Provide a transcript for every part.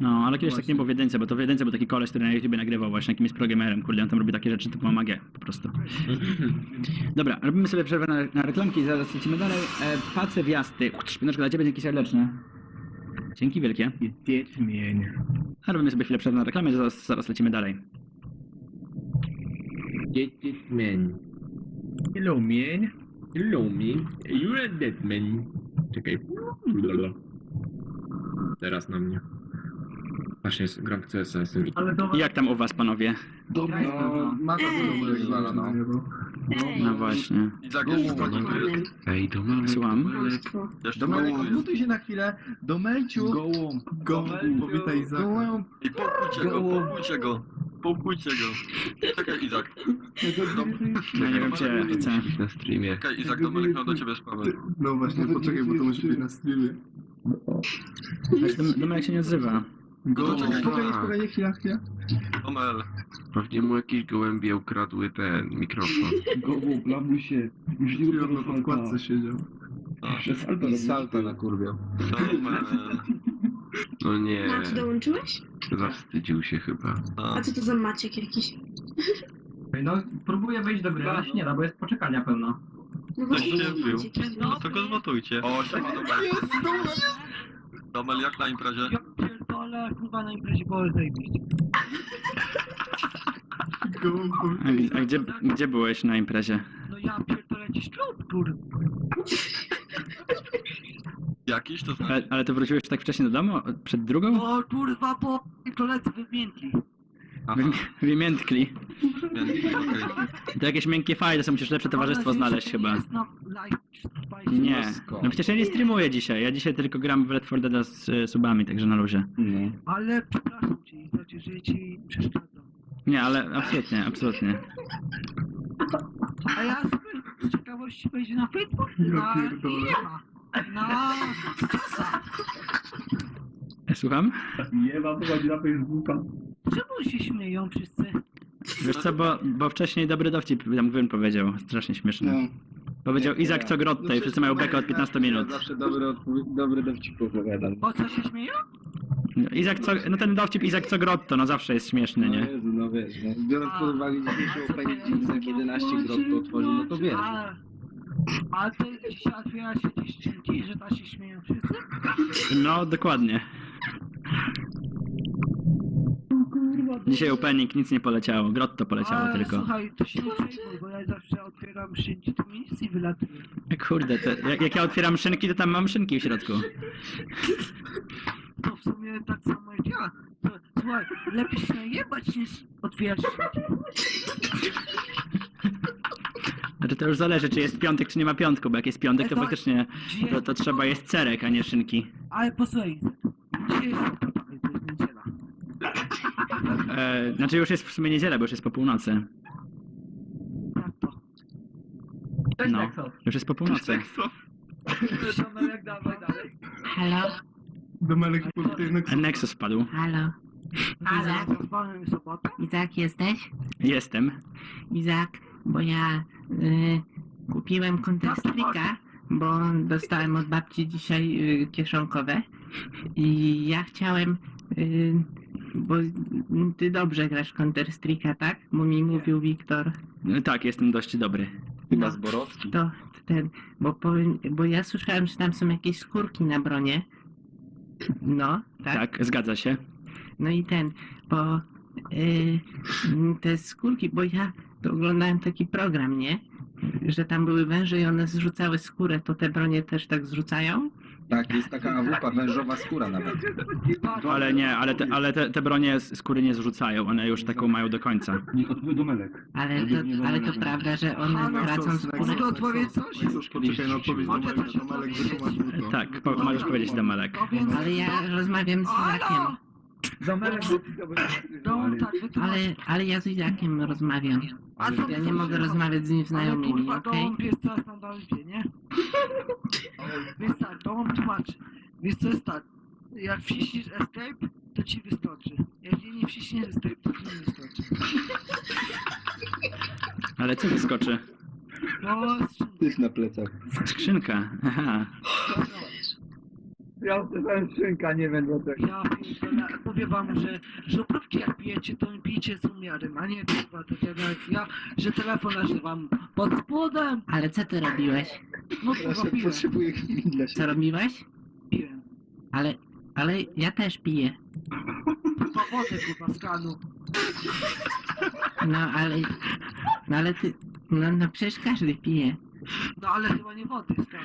No, ale kiedyś tak nie było w jedynce, bo to w jedynce był taki koleś, który na YouTube nagrywał właśnie jakimś programerem, kurde, on tam robi takie rzeczy typu magię po prostu. Dobra, robimy sobie przerwę na, na reklamki i zaraz lecimy dalej. E, pace wjazdy. Pinoczko, dla ciebie dzięki serdeczne. Dzięki wielkie. Wiedźmień. A robimy sobie chwilę przerwy na reklamę i zaraz, zaraz lecimy dalej. Deadman. Hello, mień. Hello me. You're a deadman. Czekaj. Blablabla. Teraz na mnie. Właśnie jest- gram w CS. Ale I jak tam u was, panowie? Dobra, no, mata to rozwala, no. Ej, No właśnie. Jeszcze jest. Ej, do mamy. Słucham? Jeszcze Domelek, odmutuj się na chwilę. Domelciu. Gołąb. Gołąb, powitaj za. Gołąb. I popójcie go, popójcie go. Popójcie go. Czekaj Izak. Ja nie wiem, czy ja chcę. Na streamie. Czekaj Izak, Domelek miał do ciebie sprawę. No właśnie, poczekaj, bo to musi być na streamie. Dom- Domek się nie odzywa. Gołąb. czekaj. Spokojnie, spokojnie, chwila, chwila. Domel. Pewnie mu jakieś gołębie ukradły ten mikrofon. Gołąb, lamusie. Już nie Chwila, rób bo tego w wkładce salta. siedział. Przez salto robisz. Salta na kurwie. Domel. No nie, Maciu, dołączyłeś? zawstydził się chyba. A co to za Maciek jakiś? No, próbuję wejść do gry, ale się nie da, bo jest poczekalnia pełna. No Coś właśnie, się wbił. Maciek jest No to go zmotujcie. O, siema Domel. Domel, jak na imprezie? Pierdolę, kurwa na imprezie było zajebiście. A, gdzie, gdzie byłeś na imprezie? No ja pierdolę ci ślub, kurwa. Jakiś to znaczy? Ale, ale to wróciłeś tak wcześnie do domu? Przed drugą? No kurwa, po koledzy wymiękli. Aha, Wy- Wymiętkli. Więc okej. To jakieś miękkie fajne, to musisz lepsze towarzystwo znaleźć chyba. Nie. No przecież ja nie streamuję dzisiaj. Ja dzisiaj tylko gram w Red 4 Dead z y, subami, także na luzie. No. Ale przepraszam cię, znaczy, że ci przeszkadzam. Nie, ale absolutnie, absolutnie. A ja z ciekawości wejdzie na Facebook, Ja na pierdolę. nie ma. Na... E, Słucham? Nie ma, wychodzi na Facebooka. Czemu się śmieją wszyscy? Wiesz co, bo, bo wcześniej dobry dowcip tam Gwyn powiedział. Strasznie śmieszny. No. Powiedział Izak co grotto i wszyscy mają bekę od 15 minut. Zawsze dobry, dobry dowcip opowiadam. Po co się śmieją? No, Izak co, no ten dowcip Izak co grotto, no zawsze jest śmieszny, nie? Jezu, no wiesz, no, biorąc pod uwagę dzisiejszą opening, gdzie Izak 11 grot to otworzył, no to wiesz. A, a to dzisiaj otwiera się gdzieś skrzynki, że ta się śmieją wszyscy? No, dokładnie. Dzisiaj opening, nic nie poleciało, grotto poleciało Ale tylko. słuchaj, to się nie przejmuj, bo ja zawsze otwieram skrzynki, to mi nic nie wylatuje. Kurde, to, jak, jak ja otwieram szynki, to tam mam szynki w środku. To w sumie tak samo jak ja. To, słuchaj, lepiej się jebać niż otwierać skrzynki. Znaczy to już zależy, czy jest piątek, czy nie ma piątku, bo jak jest piątek, to Tak. faktycznie to, to trzeba jest cerek, a nie szynki. Ale posłuchaj, dzisiaj jest. E, znaczy już jest w sumie niedziela, bo już jest po północy. Cześć, No. Już jest po północy. Szanowny, jak dawaj dalej. Halo? Domelek A Nexus wpadł. Halo? Izak? sobotę? Izak jesteś? Jestem. Izak, bo ja y, kupiłem Counter-Strike'a, bo dostałem od babci dzisiaj y, kieszonkowe i ja chciałem, y, bo ty dobrze grasz w Counter-Strike'a, tak? Bo mi mówił Wiktor. E, Tak, jestem dość dobry. No, Zborowski. to ten, bo, powiem, bo ja słyszałem, że tam są jakieś skórki na bronie. No, tak? Tak, zgadza się. No i ten, bo y, te skórki, bo ja to oglądałem taki program, nie? Że tam były węże i one zrzucały skórę, to te bronie też tak zrzucają? Tak, jest taka awupa, wężowa skóra nawet. Ale nie, ale te, ale te, te bronie z skóry nie zrzucają, one już taką mają do końca. Nie odpowiedz Domelek. Ale to, ale to prawda, że one tracą skórę? Mogę odpowiedzieć coś? Poczekaj na odpowiedź Domelek to. Tak, po, możesz powiedzieć. Powiem, Ale ja rozmawiam z Izakiem. Domelek, no tak, wytłumacz. Ale, ale ja z Izakiem rozmawiam. A co Ja ty nie mogę rozmawiać z Ale nieznajomymi, kurwa, okej? gołąb jest teraz na dalbie, nie? Więc tak, gołąb tłumaczy. Więc to jest tak, jak wciśniesz escape, to ci wyskoczy. Jak nie wciśniesz escape, to ci nie wyskoczy. Ale co wyskoczy? No, Tyś na plecach. Skrzynka. Aha. Ja wstałem szynka, nie wiem dlaczego. Ja pierdolę, powiem wam, że żubrówki jak pijecie, to pijcie z umiarem, a nie kurwa, tak jak ja, że telefon leży wam pod spodem, Ale co ty robiłeś? no Ja kurwa się piłem, potrzebuję chwili dla Co siebie. robiłeś? piłem. Ale, ale ja też piję. Kurwa wodę kurwa z kanu. No ale, no ale ty, no, no przecież każdy pije. No ale chyba nie wody z kanu.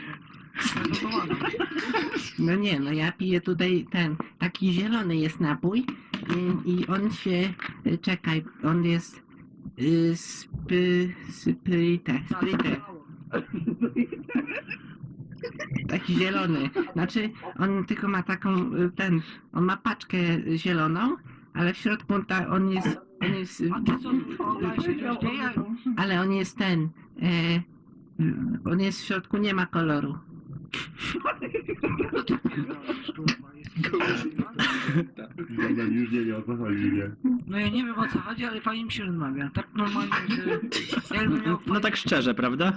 Gazowaną. No nie, no ja piję tutaj ten, taki zielony jest napój mm, i on się, y, czekaj, on jest y, spy, sprite, sprite, taki zielony. Znaczy, on tylko ma taką, y, ten, on ma paczkę zieloną, ale w środku ta, on jest, on jest, y, ale on jest ten, e, y, on jest w środku, nie ma koloru. No Dobra, już nie wiem o co chodzi, nie? No ja nie wiem o co chodzi, ale fajnie mi się rozmawia. Tak normalnie, że jakbym miał No tak szczerze, prawda?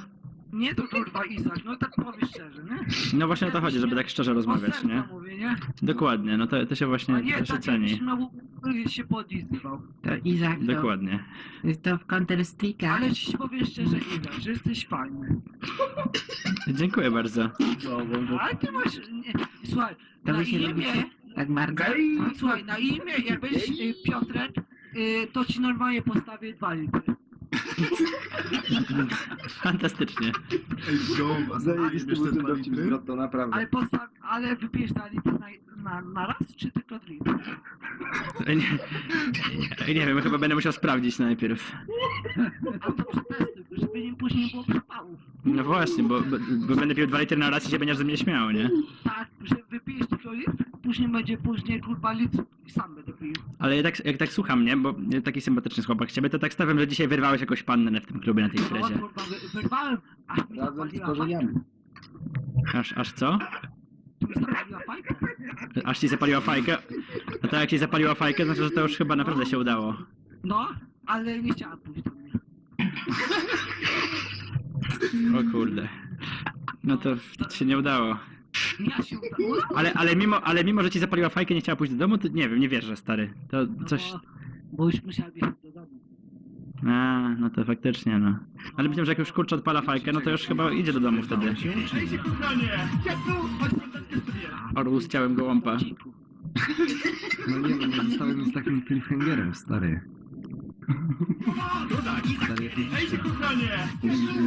Nie to kurwa Izak, no tak powiedz szczerze, nie? No właśnie o to chodzi, żeby tak szczerze rozmawiać, nie? mówię, nie? Dokładnie, no to, to się A właśnie nie to się tak ceni. jakbyś miał się podlizywał. To Izak, to, Dokładnie. to w Counter Strike'a. Ale ci powiem szczerze Izak, że jesteś fajny. Dziękuję bardzo. Ale ty masz... Nie, słuchaj, To na imię... lubicie? Tak bardzo? Słuchaj, na imię jakbyś y, Piotrek, y, to ci normalnie postawię dwa litry. Fantastycznie. Zajebisty był ten dowcip z Grotto, naprawdę. Ale postaw... Ale wypijesz dwa litry na, na, na raz, czy tylko litr? Nie, nie wiem, chyba będę musiał sprawdzić najpierw. A to przetestuj, żeby nie później nie było przypałów. No właśnie, bo, bo, bo będę pił dwa litry na raz i się będziesz ze mnie śmiał, nie? Tak, że wypijesz tylko litr, później będzie później kurwa litr i sam będę pił. Ale jak, jak tak słucham, nie? Bo taki sympatyczny chłopak z ciebie, to tak stawiam, że dzisiaj wyrwałeś jakąś pannę w tym klubie na tej No imprezie. kurwa, wy- wyrwałem, aż mi Razem z zapaliła korzeniami. fajkę. Aż, aż co? Mi zapaliła fajkę. Aż ci zapaliła fajkę? No to jak ci zapaliła fajkę, znaczy, że to już chyba naprawdę się udało. No, ale nie chciała pójść do mnie. O kurde. No to się nie udało. Się. Ale, ale, mimo, ale mimo, że ci zapaliła fajkę, nie chciała pójść do domu, to nie wiem, nie wierzę, stary. To No coś... Bo, bo już musiała jechać do domu. A, no to faktycznie, no. Ale myślę, że jak już kurczę odpala fajkę, no to już chyba idzie do domu wtedy. Orłu z ciałem gołąpa. No nie wiem, nie zostałem z takim cliffhangerem, stary.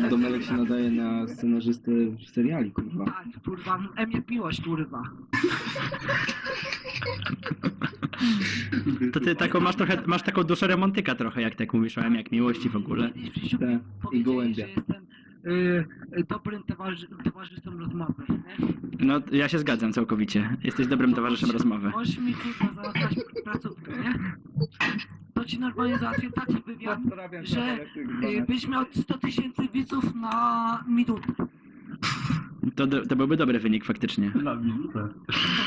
Domelek się nadaje na scenarzystę w seriali, kurwa. Tak, kurwa, Emie piłość, kurwa. To ty taką masz trochę, masz taką duszę romantyka trochę, jak tak mówisz o M, jak miłości w ogóle. Tak, i gołębia. y, y, dobrym towarzy towarzyszem rozmowy, nie? No, ja się zgadzam całkowicie. Jesteś dobrym towarzyszem rozmowy. Możesz mi kurwa załatwiać placówkę, nie? Ci normalnie załatwię taki wywiad, że y, byś miał 100 tysięcy widzów na minutę. To, do- to byłby dobry wynik faktycznie. Na minutę.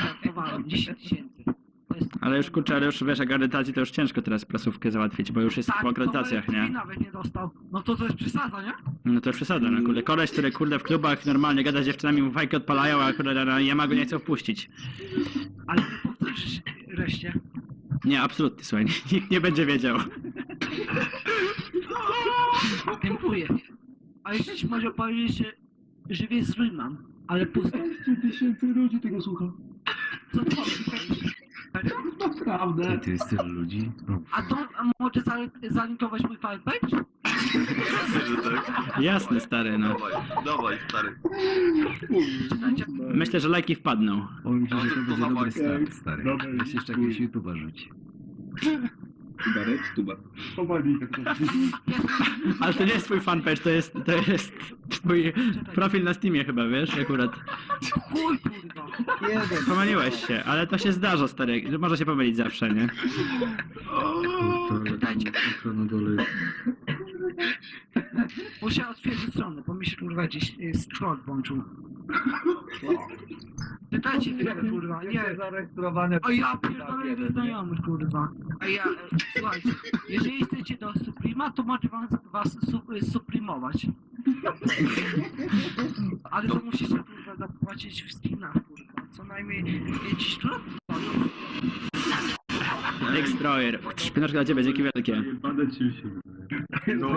Żartowałem, 10 tysięcy. To jest- Ale już kurczę, ale już wiesz, akredytacji to już ciężko teraz placówkę załatwić, bo już jest Tak, po akredytacjach, to nie? nawet nie dostał. No to to jest przesada, nie? No to przesada, no kurde. Koleś, który kurde w klubach normalnie gada z dziewczynami, mu fajki odpalają, a kurde na Yama go nie chce wpuścić. Ale nie powtórzysz reszcie. Nie, absolutnie, słuchaj, nikt nie będzie wiedział. Dziękuję. A jeszcze ci może powiedzieć, że żywie z mam, ale pusto. 200 tysięcy ludzi tego słucha. Co ty powiesz? Naprawdę. Ty jest tylu ludzi? A to a może za- zalinkować mój fanpage? Że tak? Jasne, stary, no. Dawaj, dawaj, stary. Czytajcie. Myślę, że lajki wpadną. O, myślę, że to No, to będzie dobry start, stary. Dobra, Weź jeszcze jakiegoś YouTube'a rzuć. Barek, tuba. Chowali tak to. Ale to nie jest twój fanpage, to jest, to jest twój profil na Steamie chyba, wiesz, akurat. Chuj. Jeden. Pomyliłeś się, ale to się zdarza, stary. Może się pomylić zawsze, nie? Czytajcie. na dole. Muszę otwierdzić stronę, bo mi się kurwa gdzieś y, scroll włączył. Czytajcie chwilę kurwa, nie. zarejestrowane. A ja pierdolę jego znajomych kurwa. A ja, e, słuchajcie, jeżeli chcecie do Suprema, to może wam, was su, y, suprimować. Ale to musicie kurwa zapłacić w skinach. Co najmniej 10 lat. Destroyer. Szpinaczka dla ciebie, dzięki wielkie. No,